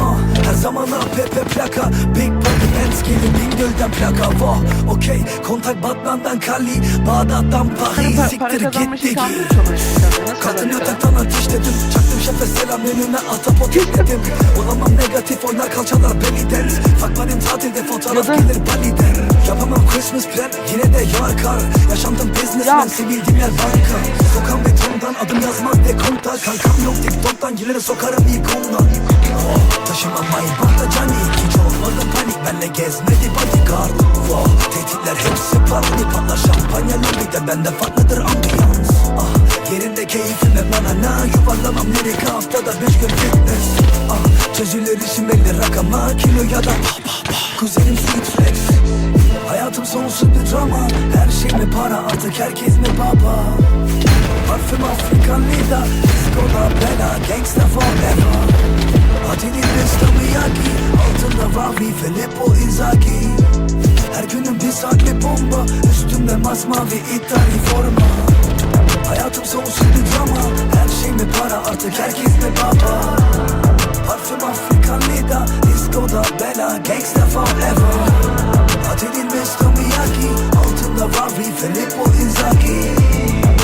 Ah, her zaman APP plaka. Big Body Hands gelin Bingöl'den plaka. Voh okey. Kontak Batman'dan Kali Bağdat'tan Paris. Para, para Siktir gittik Kalktım yataktan ateş dedim. Çaktım şefe selam önüne atapot ekledim Olamam negatif oynar kalçalar belly dance Fuck benim tatilde fotoğraf gelir Bali'den Yapamam Christmas plan. Yine de yar kar. Yaşandım businessman sevildiğim yer banka. Sokam betondan adım yazmaz dekonta Kankam yok tiktoktan gilere sokarım ilk ondan. Oh, Taşımam Maybach'ta cani Hiç olmadım panik benle gezmedi bodyguard. Oh, Tehditler hepsi parli patlar şampanya lobide Bende farklıdır ambiyans. Ah, Yerinde keyfim hep bana na. Yuvarlamam nereye haftada beş gün fitness. Ah, Çözülür işim belli rakama Kilo ya da bah bah bah Kuzenim sweet Hayatım sonsuz bir drama. Her şey mi para? Artık herkes mi baba? Parfüm Afrikan Lida. Disco'da bela Gangsta forever. Atinin Mr. Miyagi. Altında Ravi Filippo Inzaghi. Her günüm bir saatli bomba. Üstümde masmavi İtali forma. Hayatım sonsuz bir drama. Her şey mi para? Artık herkes mi baba? Parfüm Afrikan Lida. Disco'da bela Gangsta forever Atinin Mr. Miyagi Altında Ravi Filippo Inzaghi.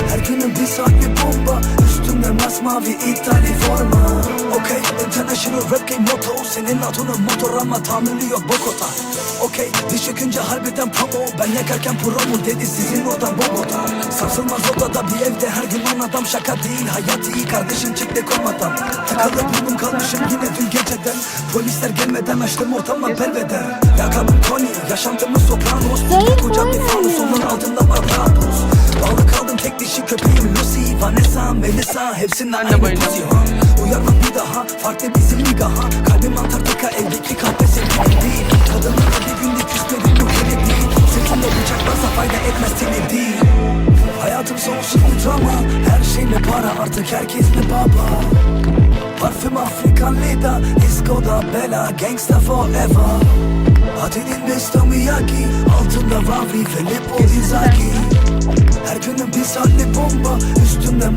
Her günüm bir saatli bomba Üstümde masmavi İtali forma. Okey International rap game motto Senin adının motor ama tahammülü yok Bogota. Okey diş çökünce harbiden pamo Ben yakarken promo dedi sizin odan Bogota. Sarsılmaz odada bir evde her gün on adam Şaka değil hayat iyi kardeşim çıktı komadan Burnum kalmışım yine dün geceden. Polisler gelmeden açtım ortamla belveder Yakamım Tony yaşantımız sopranos koca bir fanus onun altında var rados Bağlı kaldım tek dişi köpeğim Lucy, Vanessa, Melissa. Hepsinden aynı pozisyon Uyarmak bir daha farklı bizim nigaha. Kalbim Antarktika evdeki kahve sevgilim değil. Kadınlara bir günde küsmedim bu hele değil. Sırtımda bıçaklarsa fayda etmez seni değil. Hayatım sonsuz bir drama. Her şey mi para artık herkes mi baba Parfüm Afrikan Lida Disco'da bela Gangsta forever Atinin Mr. Miyagi Altında Ravi Filippo Inzaghi Her günüm bir saatli bomba Üstümde